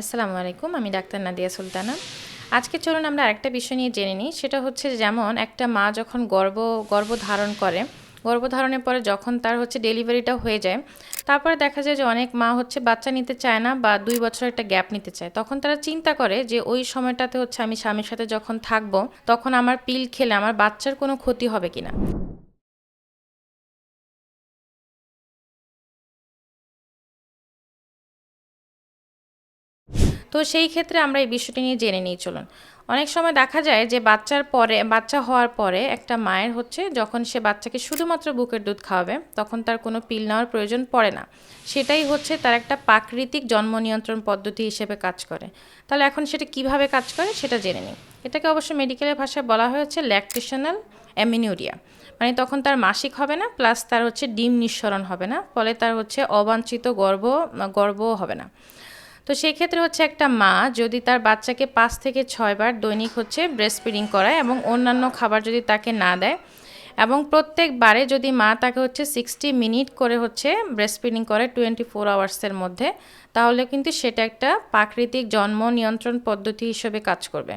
আসসালামু আলাইকুম, আমি ডাক্তার নাদিয়া সুলতানা। আজকে চলুন আমরা আরেকটা বিষয় নিয়ে জেনে নিই, সেটা হচ্ছে যেমন একটা মা যখন গর্ব গর্ব গর্ভধারণ করে গর্ভধারণের পরে যখন তার হচ্ছে ডেলিভারিটা হয়ে যায়, তারপরে দেখা যায় যে অনেক মা হচ্ছে বাচ্চা নিতে চায় না বা দুই বছর একটা গ্যাপ নিতে চায়। তখন তারা চিন্তা করে যে ওই সময়টাতে হচ্ছে আমি স্বামীর সাথে যখন থাকব, তখন আমার পিল খেলে আমার বাচ্চার কোনো ক্ষতি হবে কিনা। তো সেই ক্ষেত্রে আমরা এই বিষয়টি নিয়ে জেনে নিই, চলুন। অনেক সময় দেখা যায় যে বাচ্চার পরে, বাচ্চা হওয়ার পরে একটা মায়ের হচ্ছে, যখন সে বাচ্চাকে শুধুমাত্র বুকের দুধ খাওয়াবে, তখন তার কোনো পিল নেওয়ার প্রয়োজন পড়ে না। সেটাই হচ্ছে তার একটা প্রাকৃতিক জন্ম নিয়ন্ত্রণ পদ্ধতি হিসেবে কাজ করে। তাহলে এখন সেটা কীভাবে কাজ করে সেটা জেনে নিই। এটাকে অবশ্য মেডিকেলের ভাষায় বলা হয়েছে ল্যাকটেশনাল অ্যামিনিউরিয়া মানে তখন তার মাসিক হবে না প্লাস তার হচ্ছে ডিম নিঃসরণ হবে না, ফলে তার হচ্ছে অবাঞ্ছিত গর্ভ গর্ভও হবে না। তো সেক্ষেত্রে হচ্ছে একটা মা যদি তার বাচ্চাকে পাঁচ থেকে ছয়বার দৈনিক হচ্ছে ব্রেস্ট ফিডিং করায় এবং অন্যান্য খাবার যদি তাকে না দেয় এবং প্রত্যেকবারে যদি মা তাকে হচ্ছে সিক্সটি মিনিট করে হচ্ছে ব্রেস্ট ফিডিং করে টোয়েন্টি ফোর আওয়ার্সের মধ্যে, তাহলে কিন্তু সেটা একটা প্রাকৃতিক জন্ম নিয়ন্ত্রণ পদ্ধতি হিসেবে কাজ করবে।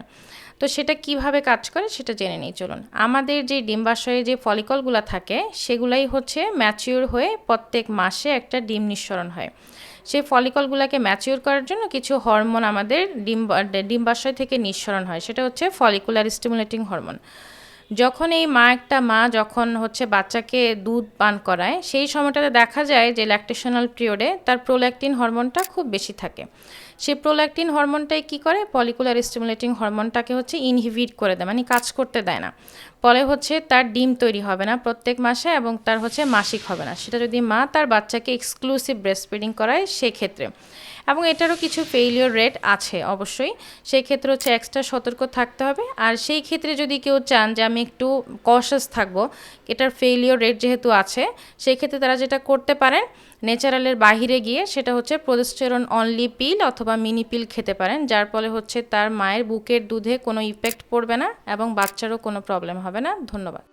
তো সেটা কীভাবে কাজ করে সেটা জেনে নিই, চলুন। আমাদের যে ডিম্বাশয়ে যে ফলিকলগুলো থাকে, সেগুলাই হচ্ছে ম্যাচিওর হয়ে প্রত্যেক মাসে একটা ডিম নিঃসরণ হয়। সেই ফলিকলগুলোকে ম্যাচিওর করার জন্য কিছু হরমোন আমাদের ডিম্বা, ডিম্বাশয় থেকে নিঃসরণ হয়, সেটা হচ্ছে ফলিকুলার স্টিমুলেটিং হরমোন। যখন এই মা একটা মা যখন হচ্ছে বাচ্চাকে দুধ পান করায়, সেই সময়টাতে দেখা যায় যে ল্যাকটেশনাল পিরিয়ডে তার প্রোল্যাকটিন হরমোনটা খুব বেশি থাকে। সেই প্রোল্যাকটিন হরমোনটাই কি করে? পলিকুলার স্টিমুলেটিং হরমোনটাকে হচ্ছে ইনহিবিট করে দেয় মানে কাজ করতে দেয় না। ফলে হচ্ছে তার ডিম তৈরি হবে না প্রত্যেক মাসে এবং তার হচ্ছে মাসিক হবে না। সেটা যদি মা তার বাচ্চাকে এক্সক্লুসিভ ব্রেস্ট ফিডিং করায়, সেক্ষেত্রে। এবং এটারও কিছু ফেইলিওর রেট আছে অবশ্যই। সেই ক্ষেত্রে হচ্ছে এক্সট্রা সতর্ক থাকতে হবে। আর সেই ক্ষেত্রে যদি কেউ চান যে আমি একটু কশাস থাকব। এটার ফেইলিওর রেট যেহেতু আছে সেই ক্ষেত্রে তারা যেটা করতে পারেন ন্যাচারালের বাহিরে গিয়ে সেটা হচ্ছে প্রোজেস্টেরন অনলি পিল অথবা মিনি পিল খেতে পারেন, যার ফলে হচ্ছে তার মায়ের বুকের দুধে কোনো ইফেক্ট পড়বে না এবং বাচ্চারও কোনো প্রবলেম হবে না। ধন্যবাদ।